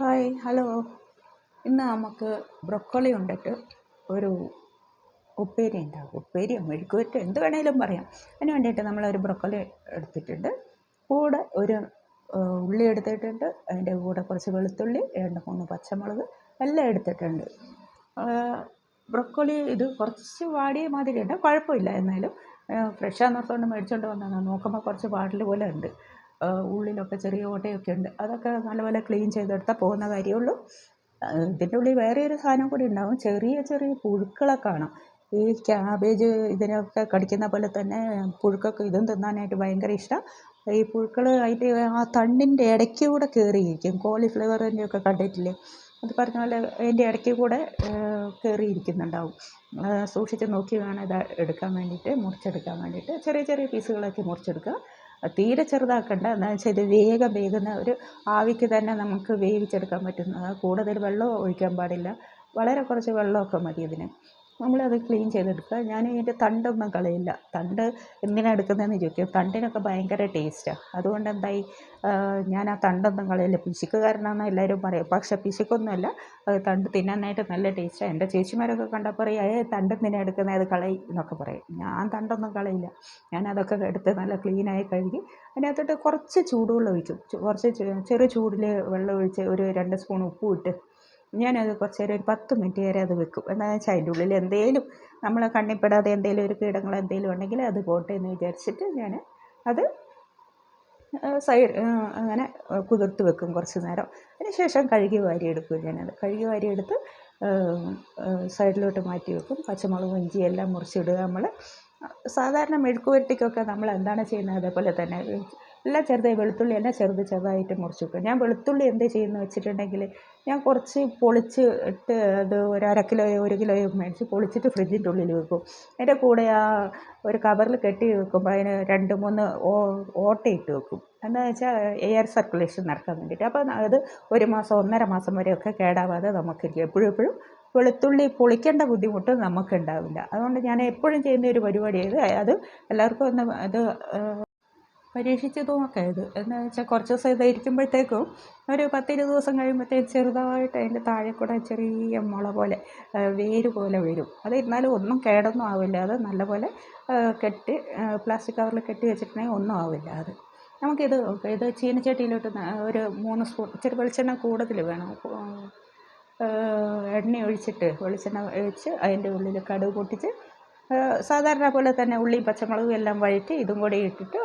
Hi hello. ഇന്ന് നമുക്ക് broccoli കൊണ്ടിട്ട് ഒരു ഉപ്പേരി ഉണ്ടാകും ഉപ്പേരിയോ മെഴുക്കുവറ്റോ എന്ത് വേണേലും പറയാം. അതിന് വേണ്ടിയിട്ട് നമ്മളൊരു ബ്രൊക്കോളി എടുത്തിട്ടുണ്ട്. കൂടെ ഒരു ഉള്ളി എടുത്തിട്ടുണ്ട്. അതിന്റെ കൂടെ കുറച്ച് വെളുത്തുള്ളി രണ്ട് മൂന്ന് പച്ചമുളക് എല്ലാം എടുത്തിട്ടുണ്ട്. ബ്രൊക്കോളി ഇത് കുറച്ച് വാടിയ മാതിരിയുണ്ട് കുഴപ്പമില്ല എന്നാലും ഫ്രഷാന്ന് ഓർത്തുകൊണ്ട് മേടിച്ചുകൊണ്ട് വന്നതാണ് നോക്കുമ്പോൾ കുറച്ച് വാടൽ പോലെ ഉണ്ട്. ഉള്ളിലൊക്കെ ചെറിയ ഓട്ടയൊക്കെ ഉണ്ട്. അതൊക്കെ നല്ലപോലെ ക്ലീൻ ചെയ്തെടുത്താൽ പോകുന്ന കാര്യമുള്ളൂ. ഇതിന്റെ ഉള്ളിൽ വേറെ ഒരു സാധനം കൂടി ഉണ്ടാവും. ചെറിയ ചെറിയ പുഴുക്കളെ കാണാം. ഈ ക്യാബേജ് ഇതിനൊക്കെ കടിക്കുന്ന പോലെ തന്നെ പുഴുക്കൊക്കെ ഇതും തിന്നാനായിട്ട് ഭയങ്കര ഇഷ്ടം. ഈ പുഴുക്കൾ അതിന്റെ ആ തണ്ടിന്റെ ഇടയ്ക്ക് കൂടെ കയറിയിരിക്കും കോളിഫ്ലവറിന്റെ ഒക്കെ കണ്ടിട്ടില്ലേ? അത് പറഞ്ഞ പോലെ അതിന്റെ ഇടയ്ക്ക് കൂടെ കയറിയിരിക്കുന്നുണ്ടാവും സൂക്ഷിച്ച് നോക്കി വേണം ഇത് എടുക്കാൻ വേണ്ടിയിട്ട് മുറിച്ചെടുക്കാൻ വേണ്ടിയിട്ട്. ചെറിയ ചെറിയ പീസുകളൊക്കെ മുറിച്ചെടുക്കുക. തീരെ ചെറുതാക്കണ്ട. എന്താണെന്ന് വെച്ചാൽ ഇത് വേഗം വേകുന്ന ഒരു ആവിക്ക് തന്നെ നമുക്ക് വേവിച്ചെടുക്കാൻ പറ്റുന്ന കൂടുതൽ വെള്ളം ഒഴിക്കാൻ പാടില്ല. വളരെ കുറച്ച് വെള്ളമൊക്കെ മതി ഇതിന്. നമ്മളത് ക്ലീൻ ചെയ്തെടുക്കുക. ഞാൻ ഇതിന്റെ തണ്ടൊന്നും കളയില്ല. തണ്ട് എന്തിനാണ് എടുക്കുന്നതെന്ന് ചോദിക്കും. തണ്ടിനൊക്കെ ഭയങ്കര ടേസ്റ്റാണ് അതുകൊണ്ട് എന്തായി? ഞാൻ ആ തണ്ടൊന്നും കളയില്ല. പിശുക്ക് കാരണമെന്ന് എല്ലാവരും പറയും. പക്ഷേ പിശുക്കൊന്നുമല്ല. അത് തണ്ട് തിന്നാനായിട്ട് നല്ല ടേസ്റ്റാണ് എന്റെ ചേച്ചിമാരൊക്കെ കണ്ടാൽ പറയും ഏ തണ്ട് എന്തിനാണ് എടുക്കുന്നത് അത് കളയി എന്നൊക്കെ പറയും. ഞാൻ തണ്ടൊന്നും കളയില്ല. ഞാൻ അതൊക്കെ എടുത്ത് നല്ല ക്ലീനായി കഴുകി അതിനകത്തോട്ട് കുറച്ച് ചൂടുവെള്ളം ഒഴിക്കും. കുറച്ച് ചെറു ചൂടിൽ വെള്ളം ഒഴിച്ച് ഒരു രണ്ട് സ്പൂൺ ഉപ്പും ഇട്ട് ഞാനത് കുറച്ച് നേരം ഒരു പത്ത് മിനിറ്റ് വരെ അത് വെക്കും. എന്താണെന്ന് വെച്ചാൽ അതിന്റെ ഉള്ളിൽ എന്തെങ്കിലും നമ്മളെ കണ്ണിപ്പെടാതെ എന്തെങ്കിലും ഒരു കീടങ്ങൾ എന്തെങ്കിലും ഉണ്ടെങ്കിൽ അത് പോട്ടെ എന്ന് വിചാരിച്ചിട്ട് ഞാൻ അത് സൈഡ് അങ്ങനെ കുതിർത്ത് വെക്കും കുറച്ച് നേരം. അതിനുശേഷം കഴുകി വാരി എടുക്കും ഞാനത്. കഴുകി വാരി എടുത്ത് സൈഡിലോട്ട് മാറ്റി വെക്കും. പച്ചമുളകും ഇഞ്ചി എല്ലാം മുറിച്ചിടുക. നമ്മൾ സാധാരണ മെഴുക്കുവരട്ടിക്കൊക്കെ നമ്മൾ എന്താണ് ചെയ്യുന്നത് അതേപോലെ തന്നെ എല്ലാം ചെറുതായി വെളുത്തുള്ളി എല്ലാം ചെറുത് ചെറുതായിട്ട് മുറിച്ച് വെക്കും ഞാൻ വെളുത്തുള്ളി എന്ത് ചെയ്യുന്നു വെച്ചിട്ടുണ്ടെങ്കിൽ ഞാൻ കുറച്ച് പൊളിച്ച് ഇട്ട് അത് ഒരു അര കിലോയോ ഒരു കിലോയോ മേടിച്ച് പൊളിച്ചിട്ട് ഫ്രിഡ്ജിന്റെ ഉള്ളിൽ വെക്കും. അതിന്റെ കൂടെ ആ ഒരു കവറിൽ കെട്ടി വെക്കുമ്പോൾ അതിന് രണ്ട് മൂന്ന് ഓട്ടയിട്ട് വെക്കും. എന്താണെന്ന് വെച്ചാൽ എയർ സർക്കുലേഷൻ നടക്കാൻ വേണ്ടിയിട്ട്. അപ്പോൾ അത് ഒരു മാസം ഒന്നര മാസം വരെയൊക്കെ കേടാവാതെ നമുക്കിരിക്കും. എപ്പോഴും എപ്പോഴും വെളുത്തുള്ളി പൊളിക്കേണ്ട ബുദ്ധിമുട്ട് നമുക്കുണ്ടാവില്ല. അതുകൊണ്ട് ഞാൻ എപ്പോഴും ചെയ്യുന്ന ഒരു പരിപാടിയാണ് അത് എല്ലാവർക്കും ഒന്ന് അത് പരീക്ഷിച്ച് ഇത്. എന്ന് വെച്ചാൽ കുറച്ച് ദിവസം ഇത് ഇരിക്കുമ്പോഴത്തേക്കും ഒരു പത്തിരുപത് ദിവസം കഴിയുമ്പോഴത്തേക്കും ചെറുതായിട്ട് അതിന്റെ താഴെ കൂടെ ചെറിയ മുള പോലെ വേര് പോലെ വരും. അത് ഇരുന്നാലും ഒന്നും കേടൊന്നും ആവില്ല. അത് നല്ലപോലെ കെട്ടി പ്ലാസ്റ്റിക് കവറിൽ കെട്ടി വെച്ചിട്ടുണ്ടെങ്കിൽ ഒന്നും ആവില്ല അത്. നമുക്കിത് ഇത് ചീനച്ചട്ടിയിലോട്ട് ഒരു മൂന്ന് സ്പൂൺ ഇച്ചിരി വെളിച്ചെണ്ണ കൂടുതൽ വേണം. എണ്ണ ഒഴിച്ചിട്ട് വെളിച്ചെണ്ണ ഒഴിച്ച് അതിന്റെ ഉള്ളിൽ കടുക് പൊട്ടിച്ച് സാധാരണ പോലെ തന്നെ ഉള്ളി പച്ചമുളകും എല്ലാം വഴറ്റി ഇതും കൂടി ഇട്ടിട്ട്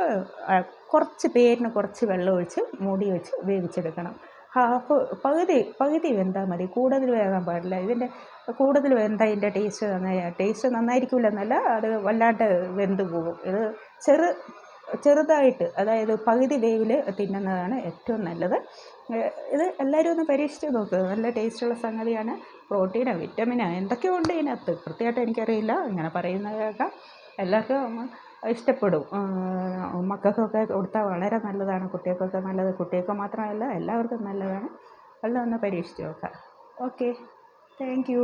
കുറച്ച് പേരിന് കുറച്ച് വെള്ളം ഒഴിച്ച് മൂടി വെച്ച് വേവിച്ചെടുക്കണം. ഹാഫ് പകുതി പകുതി വെന്താൽ മതി. കൂടുതൽ വേകാൻ പാടില്ല. ഇതിന്റെ കൂടുതൽ വെന്താൽ ഇതിന്റെ ടേസ്റ്റ് നന്നായി ടേസ്റ്റ് നന്നായിരിക്കില്ല എന്നല്ല അത് വല്ലാണ്ട് വെന്ത് പോകും. ഇത് ചെറു ചെറുതായിട്ട് അതായത് പകുതി വേവിൽ തിന്നുന്നതാണ് ഏറ്റവും നല്ലത്. ഇത് എല്ലാവരും ഒന്ന് പരീക്ഷിച്ച് നോക്കുക നല്ല ടേസ്റ്റുള്ള സംഗതിയാണ്. പ്രോട്ടീനോ വിറ്റമിനോ എന്തൊക്കെയോ ഉണ്ട് ഇതിനകത്ത്. കൃത്യമായിട്ട് എനിക്കറിയില്ല ഇങ്ങനെ പറയുന്നത് കേൾക്കാം. എല്ലാവർക്കും ഇഷ്ടപ്പെടും. മക്കൾക്കൊക്കെ കൊടുത്താൽ വളരെ നല്ലതാണ് കുട്ടികൾക്കൊക്കെ നല്ലത്. കുട്ടികൾക്ക് മാത്രമല്ല എല്ലാവർക്കും നല്ലതാണ്. എല്ലാം ഒന്ന് പരീക്ഷിച്ച് നോക്കാം. ഓക്കെ. Thank you.